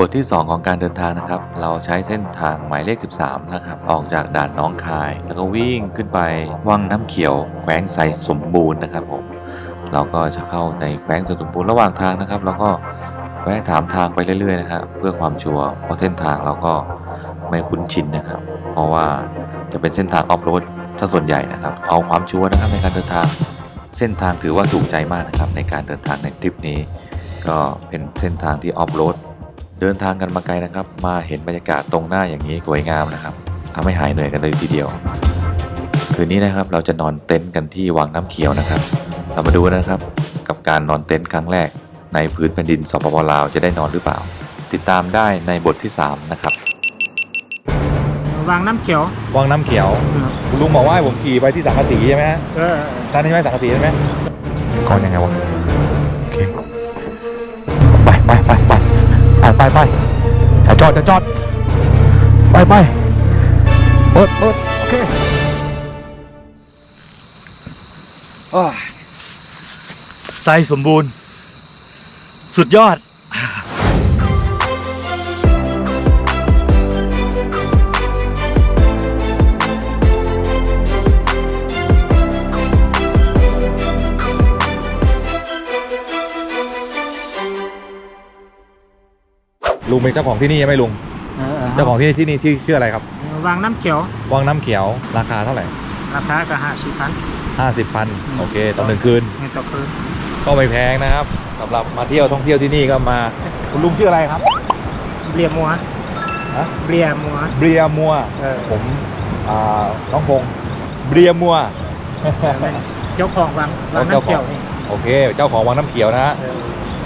บทที่ 2 ของการเดินทางนะครับ เราใช้เส้นทางหมายเลข 13 นะครับ ออกจากด่านน้องคาย แล้วก็วิ่งขึ้นไปวังน้ำเขียวแขวงไสสมบูรณ์นะครับผมเราก็จะเข้าในแขวงสสมบูรณ์ระหว่างทางนะครับเราก็แวะถามทางไปเรื่อยๆนะฮะเพื่อความชัวร์เพราะเส้นทางเราก็ไม่คุ้นชินนะครับ เพราะว่าจะเป็นเส้นทางออฟโรดซะส่วนใหญ่นะครับ เอาความชัวร์นะครับในการเดินทางเส้นทางถือว่าถูกใจมากนะครับในการเดินทางในทริปนี้ ก็เป็นเส้นทางที่ออฟโรด เดินทางกันมาไกลนะครับ มาเห็นบรรยากาศตรงหน้าอย่างนี้สวยงามนะครับทำให้หายเหนื่อยกันเลยทีเดียว คืนนี้นะครับเราจะนอนเต็นท์กันที่วังน้ำเขียวนะครับ เรามาดูนะครับกับการนอนเต็นท์ครั้งแรก ในพื้นแผ่นดินสปปลาวจะได้นอนหรือเปล่า ติดตามได้ในบทที่ 3 นะครับวางน้ำเขียววังน้ำเขียวคุณลุงบอกว่าให้ผมขี่ไปที่สังกะสีใช่ไหมฮะเออท่านที่ไม่สังกะสีใช่ไหมก่อนยังไงวะโอเคไปไปไปไป ไปไปไปจะจอดจะจอด ไปไปเปิดเปิดโอเคไซสมบูรณ์ สุดยอด ลุงเป็นเจ้าของที่นี่ใช่ไหมลุง เออเจ้าของที่นี่ที่นี่ที่ชื่ออะไรครับวางน้ำเขียว วังน้ำเขียวราคาเท่าไหร่ราคาก็ห้าสิบพัน ห้าสิบพันโอเคต่อหนึ่งคืน เงินต่อคืนก็ไม่แพงนะครับสำหรับมาเที่ยวท่องเที่ยวที่นี่ก็มา คุณลุงชื่ออะไรครับ เบียมัวฮะ เบียมัวเบียมัว เออผมอ่าน้องพงษ์เบียมัวเป็นเจ้าของวางวางน้ำเขียวนี่โอเค เจ้าของวังน้ำเขียวนะฮะ เออ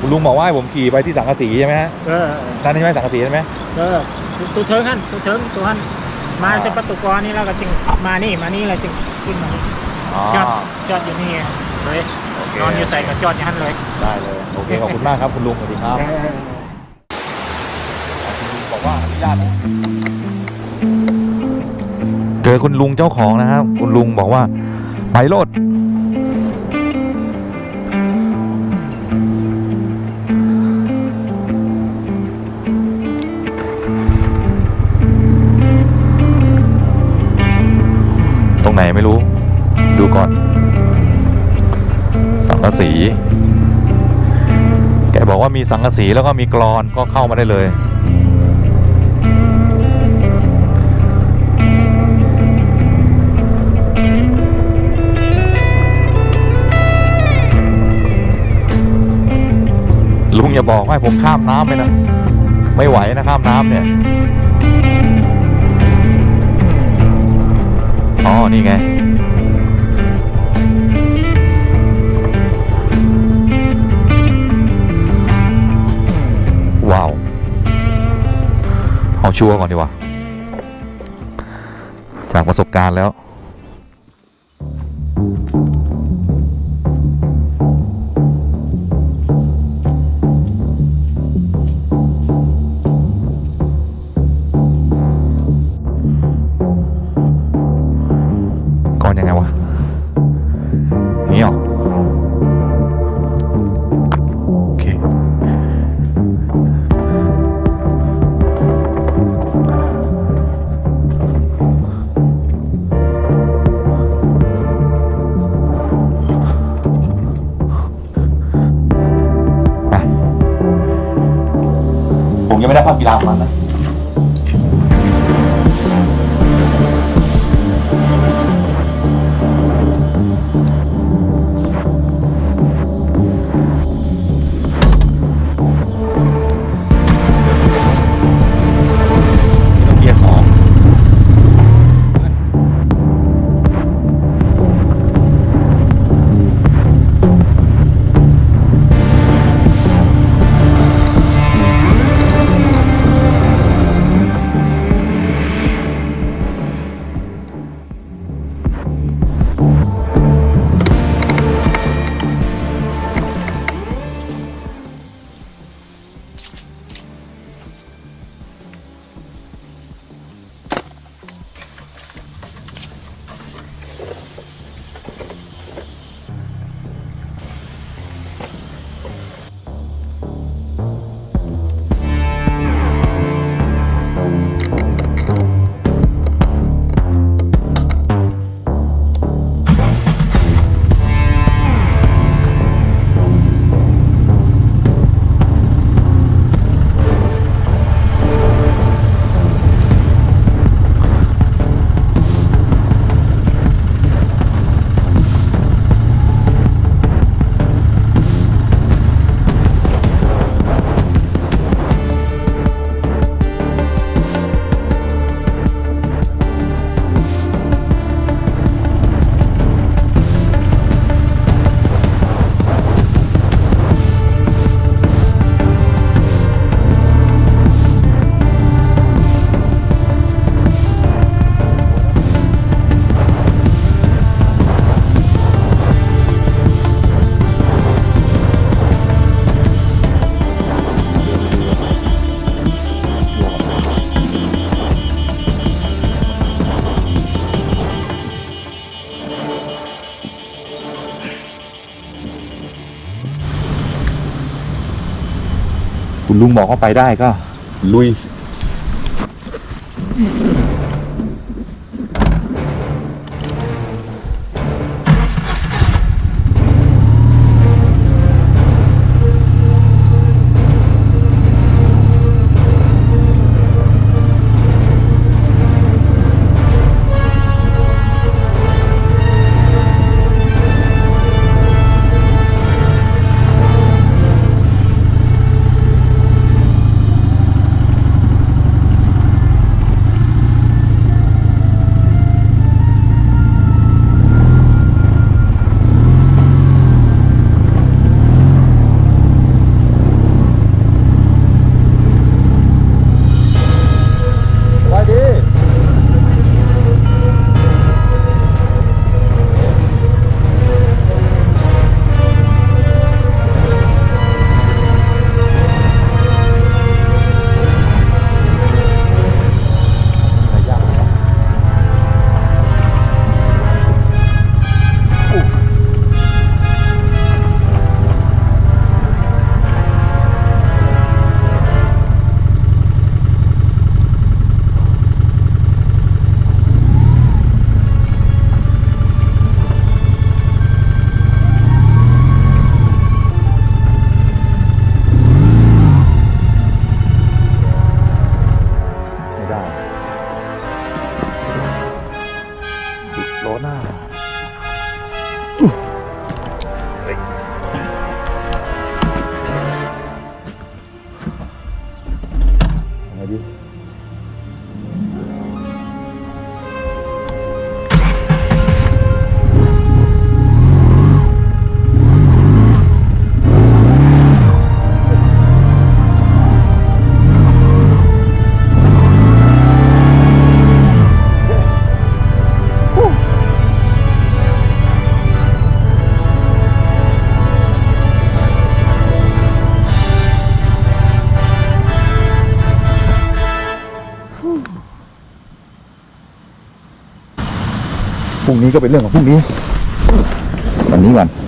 คุณลุงบอกว่าให้ผมขี่ไปที่สังกะสีใช่ไหมฮะเออท่านที่ไม่สังกะสีใช่ไหมเออตัวเชิงฮั่นตัวเชิงตัวฮั่นมาอ่า จะประตูกรนี่แล้วก็จึงมานี่มานี่แล้วจึงขึ้นมานี่อ๋อจอดจอดอยู่นี่เลยโเคนอนอยู่ใส่กับจอดอยู่ฮั่นเลย ได้เลยโอเคขอบคุณมากครับคุณลุงสวัสดีครับเออคุณลุงบอกว่าอนุญาตนะเจอคุณลุงเจ้าของนะครับ คุณลุงบอกว่าไปโลด รงไหนไม่รู้ ดูก่อน สังกะสี แกบอกว่ามีสังกะสีแล้วก็มีกรอนก็เข้ามาได้เลยลุงอย่าบอกให้ผมข้ามน้ำไปนะ ไม่ไหวนะข้ามน้ำเนี่ย อ๋อ นี่ไง ว้าว เอาชัวร์ก่อนดีกว่า จากประสบการณ์แล้ว ผมยังไม่ได้ภาพกีฬามันนะ บอกว่าไปได้ก็ลุย นี้ก็เป็นเรื่องของพรุ่งนี้ วันนี้วัน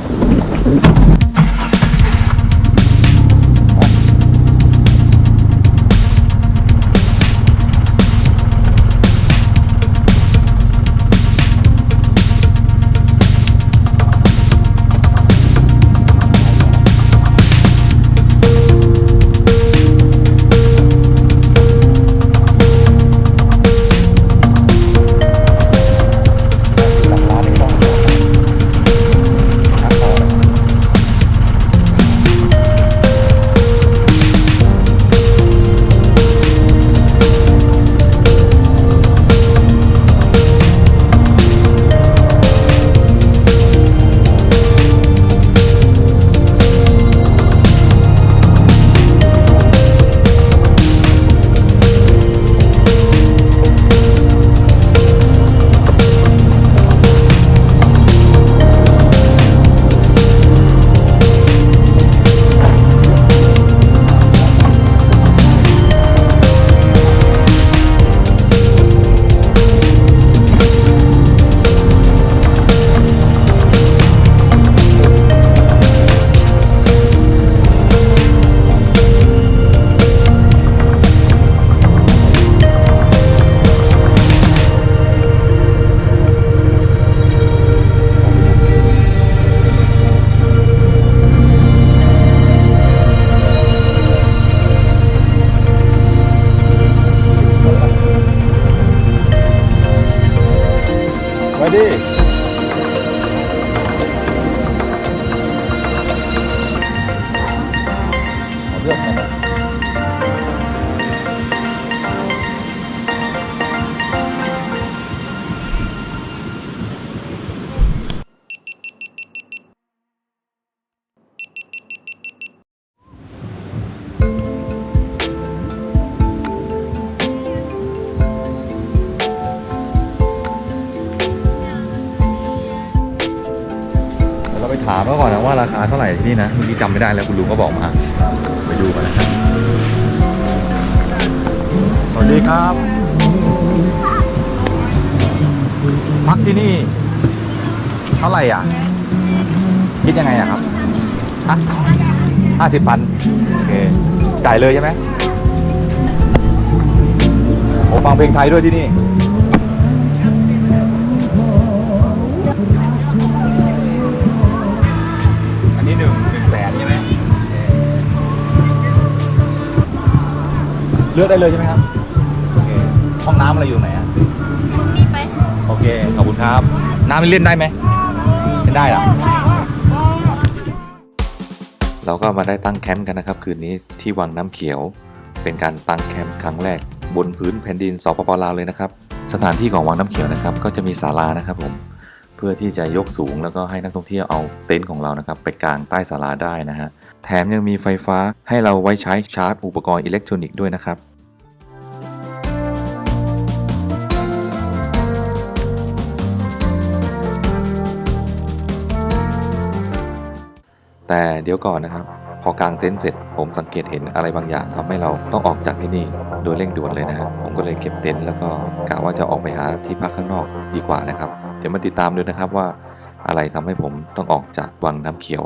ไไม่ได้แล้วคุณลุงก็บอกมาไปดูกันนะครับสวัสดีครับ พักที่นี่ เท่าไหร่อะ คิดยังไงอะครับฮะห้าสิบพันโอเคจ่ายเลยใช่ไหมโอ้ฟังเพลงไทยด้วยที่นี่ เลือกได้เลยใช่ไหมครับโอเคห้องน้ำอะไรอยู่ไหนอะนี่ไปโอเคขอบคุณครับ น้ำนี่เล่นได้ไหมเล่นได้เหรอ เราก็มาได้ตั้งแคมป์กันนะครับ คืนนี้ที่วังน้ำเขียว เป็นการตั้งแคมป์ครั้งแรก บนพื้นแผ่นดินสปปลาวเลยนะครับ สถานที่ของวังน้ำเขียวนะครับ ก็จะมีศาลานะครับผม เพื่อที่จะยกสูงแล้วก็ให้นักท่องเที่ยวเอาเต็นท์ของเรานะครับไปกางใต้ศาลาได้นะฮะ แถมยังมีไฟฟ้าให้เราไว้ใช้ชาร์จอุปกรณ์อิเล็กทรอนิกส์ด้วยนะครับแต่เดี๋ยวก่อนนะครับ พอกางเต็นท์เสร็จ ผมสังเกตเห็นอะไรบางอย่างทำให้เราต้องออกจากที่นี่โดยเร่งด่วนเลยนะฮะผมก็เลยเก็บเต็นท์แล้วก็กะว่าจะออกไปหาที่พักข้างนอกดีกว่านะครับ เดี๋ยวมาติดตามดูนะครับว่าอะไรทำให้ผมต้องออกจากวังน้ำเขียว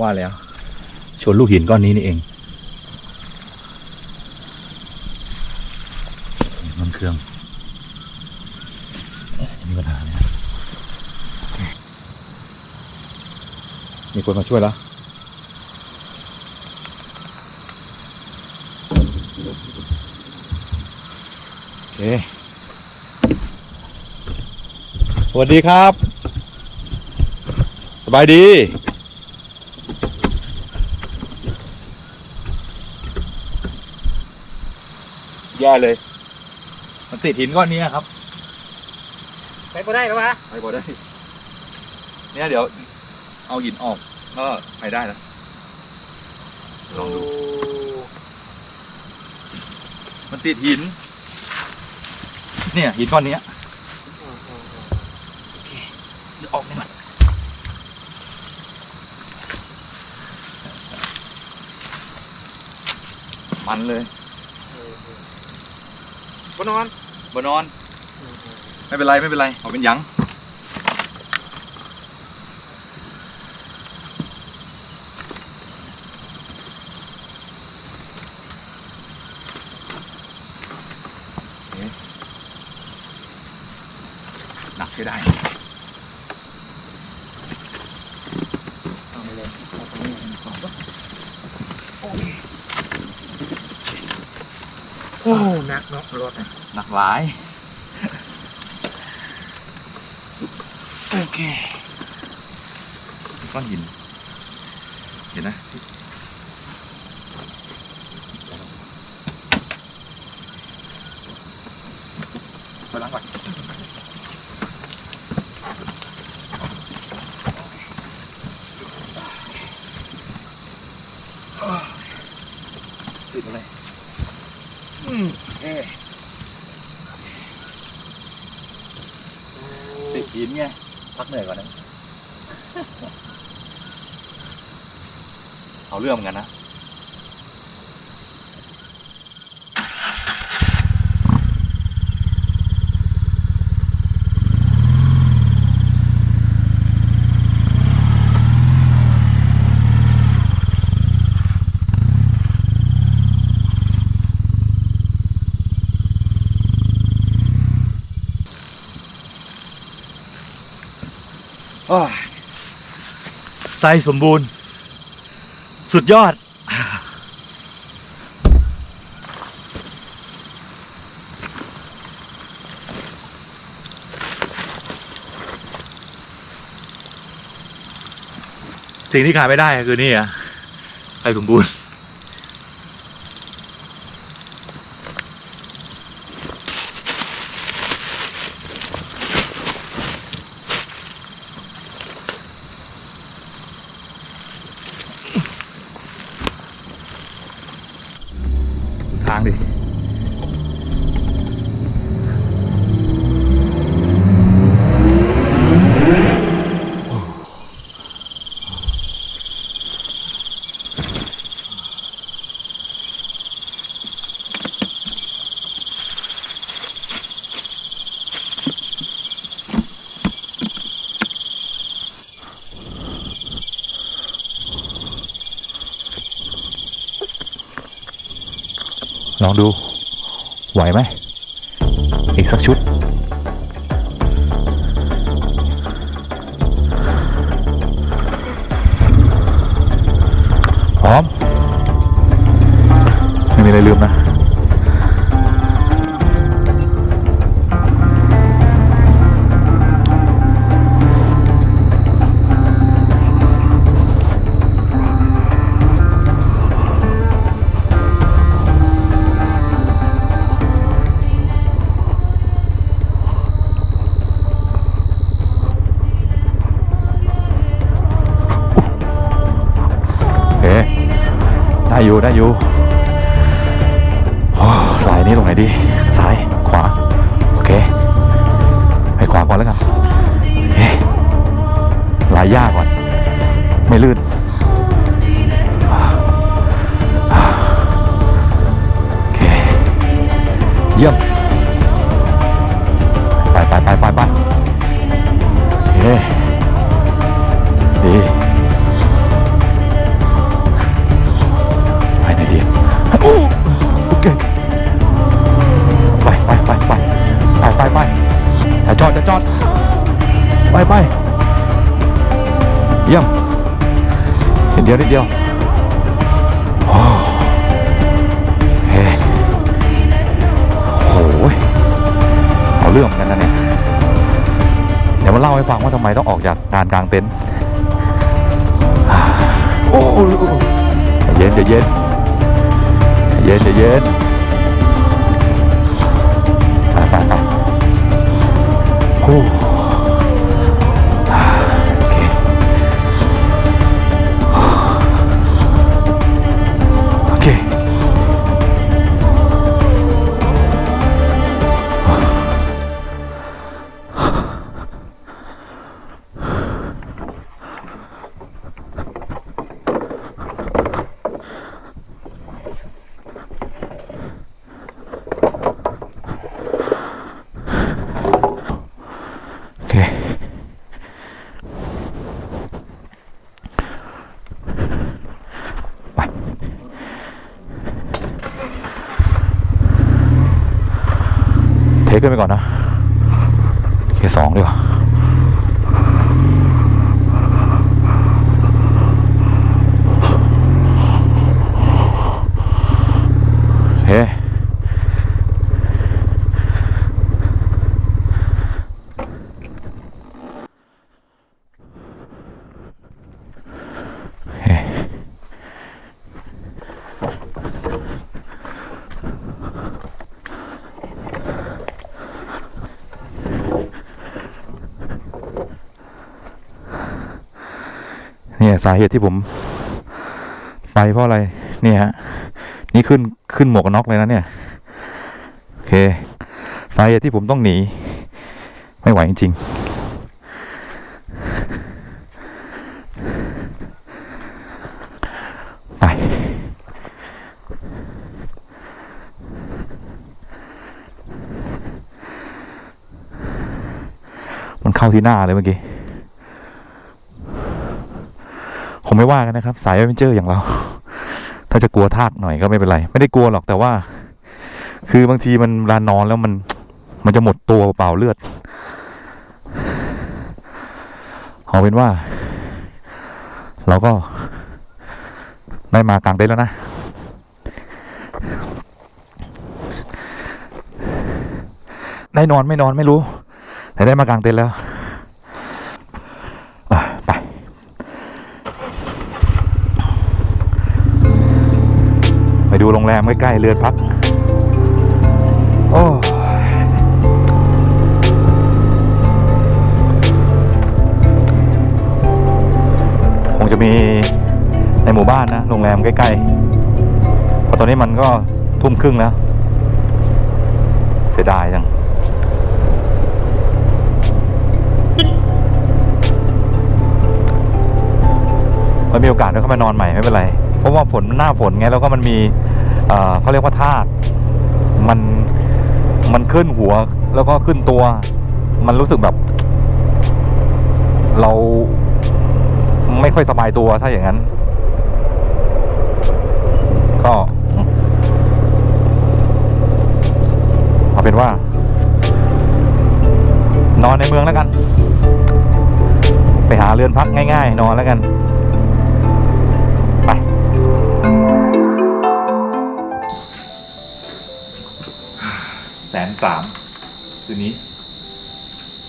ว่าแล้ว ชนลูกหินก้อนนี้นี่เอง มันเครื่องมีปัญหาเนี่ยมีคนมาช่วยแล้วโอเคสวัสดีครับ สบายดี แย่เลย มันติดหินก้อนนี้ครับ ไปบ่ได้แล้ววะไปบ่ได้ เนี่ยเดี๋ยว เอาหินออกก็ไปได้แล้วลองดู มันติดหิน เนี่ยหินก้อนเนี้ยเดี๋ยวออกได้ไหมมันเลย บ่นอนบนอน ไม่เป็นไรไม่เป็นไรเอาเป็นหยังโอเคหนักใช้ได้ โอ้หนักเนาะ รถน่ะหนักหลาย โอเคก้อนหิน เห็นนะไปล้างก่อนติดอะไร อืมเอ๊ะติดหินไง พัก เหนื่อยก่อนนะเอาเรื่องเหมือนกันนะ ไซสมบูรณ์ สุดยอด สิ่งที่ขาดไม่ได้คือนี่อะไซสมบูรณ์ ดู ไหวไหม อีกสักชุด อยู่ได้อยู่ เยี่ยมนิดเดียวนิดเดียวโอ้เฮ้โอ้ยเอาเรื่องเหมือนกันนะเนี่ยเดี๋ยวมาเล่าให้ฟังว่าทำไมต้องออกจากการกลางเต็นท์โอ้เย็นใจเย็นเย็นใจเย็นไปไปไปโอ้ ขึ้นไปก่อนนะเคสองดีกว่าเฮ้ เฮ้เนี่ย สาเหตุที่ผม ไปเพราะอะไรเนี่ยฮะนี่ขึ้นขึ้นหมวกกันน็อกเลยนะเนี่ยโอเค สาเหตุที่ผมต้องหนี ไม่ไหวจริงๆไปมันเข้าที่หน้าเลยเมื่อกี้ ผมไม่ว่ากันนะครับ สายเวนเจอร์อย่างเรา ถ้าจะกลัวทากหน่อยก็ไม่เป็นไร ไม่ได้กลัวหรอกแต่ว่า คือบางทีมันลานอนแล้วมัน มันจะหมดตัวเปล่าเลือดเอาเป็นว่า เราก็ได้มากลางเต็นท์แล้วนะได้นอนไม่นอนไม่รู้ แต่ได้มากลางเต็นท์แล้ว แรมใกล้ๆเรือนพัก โอ้คงจะมีในหมู่บ้านนะโรงแรมใกล้ๆเพราะตอนนี้มันก็ทุ่มครึ่งแล้ว เสียดายจังมันมีโอกาสเดี๋ยวเข้ามานอนใหม่ไม่เป็นไร เพราะว่าฝนหน้าฝนไงแล้วก็มันมี เขาเรียกว่าธาตุมันมันขึ้นหัวแล้วก็ขึ้นตัว มันรู้สึกแบบ เราไม่ค่อยสบายตัวถ้าอย่างนั้น ก็เอาเป็นว่า นอนในเมืองแล้วกัน ไปหาเรือนพักง่าย ๆ นอนแล้วกัน นสามคืนนี้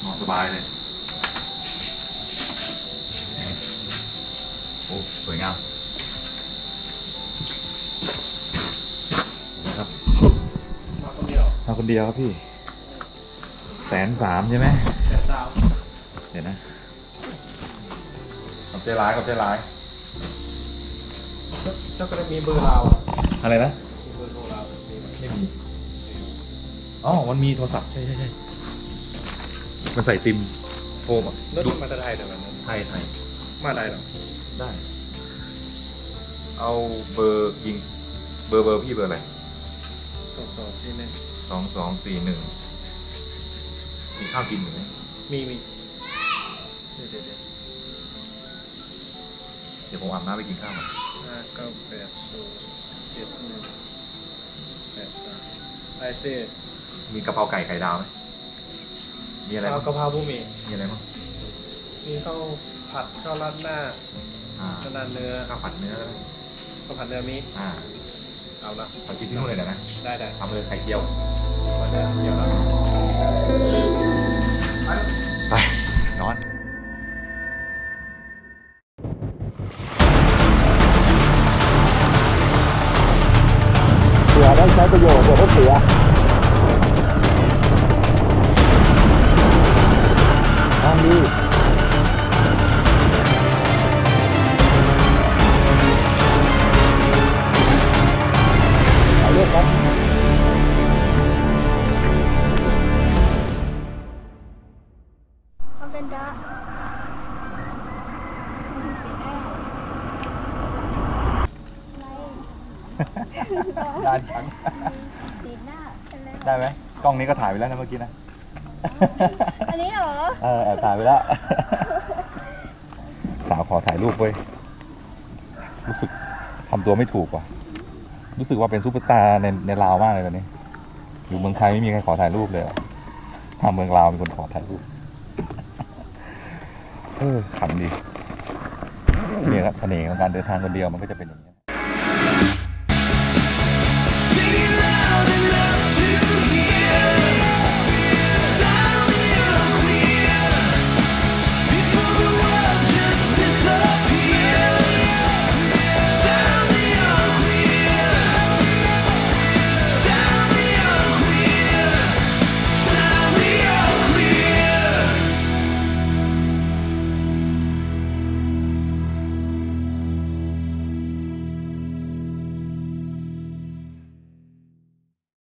นอนสบายเลย โอ้ สวยงามนะครับมาคนเดียวมาคนเดียวครับพี่แสนสามใช่ไหมแสนสาวเดี๋ยวนะกับใจร้ายกับใจร้าย เจ้าก็ได้มีเบอร์เรา อะไรนะ มีเบอร์โทรเรามีไหมไม่มี อ๋อ มันมีโทรศัพท์ใช่ใช่ใช่มันใส่ซิมโทรมารถมาแต่ไทยแต่วันนั้นไทยไทยมาได้หรอได้ เอาเบอร์ยิง เบอร์เบอร์พี่เบอร์อะไรสองสองสี่หนึ่งสองสองสี่หนึ่งมีข้าวกินอยู่ไหมมีมีเดี๋ยวเดี๋ยวเดี๋ยวเดี๋ยวผมอาบน้ำไปกินข้าวก่อนห้าเก้าแปดศูนย์เจ็ดหนึ่งแปดสามไอเซ่ มีกะเพราไก่ไข่ดาวไหมมีอะไรข้าวบ้างกะเพราผู้มีมีอะไรบ้างมีข้าวผัดข้าวราดหน้าอ่าสนานเนื้อข้าวผัดเนื้อก็ได้ข้าวผัดเนื้อมีอ่าเอาละขอกินที่นู่นเลยเดี๋ยวนะได้ได้ทำเลยไข่เจียวมาเดี๋ยวเดี๋ยวละไปนอน เสือได้ใช้ประโยชน์เดี๋ยวก็เสีย ทางนี้ถ่ายรูปครับมันเป็นดาอะไรด้านฉันสีหน้าเป็นไรได้ไหมกล้องนี้ก็ถ่ายไปแล้วนะเมื่อกี้นะอันนี้ เออแอบถ่ายไปแล้ว สาวขอถ่ายรูปเว้ย รู้สึกทำตัวไม่ถูกว่ะ รู้สึกว่าเป็นซูเปอร์สตาร์ในในลาวมากเลยตอนนี้ อยู่เมืองไทยไม่มีใครขอถ่ายรูปเลยทางเมืองลาวมีคนขอถ่ายรูป เออขำดี เนี่ยครับเสน่ห์ของการเดินทางคนเดียวมันก็จะเป็นอย่างนี้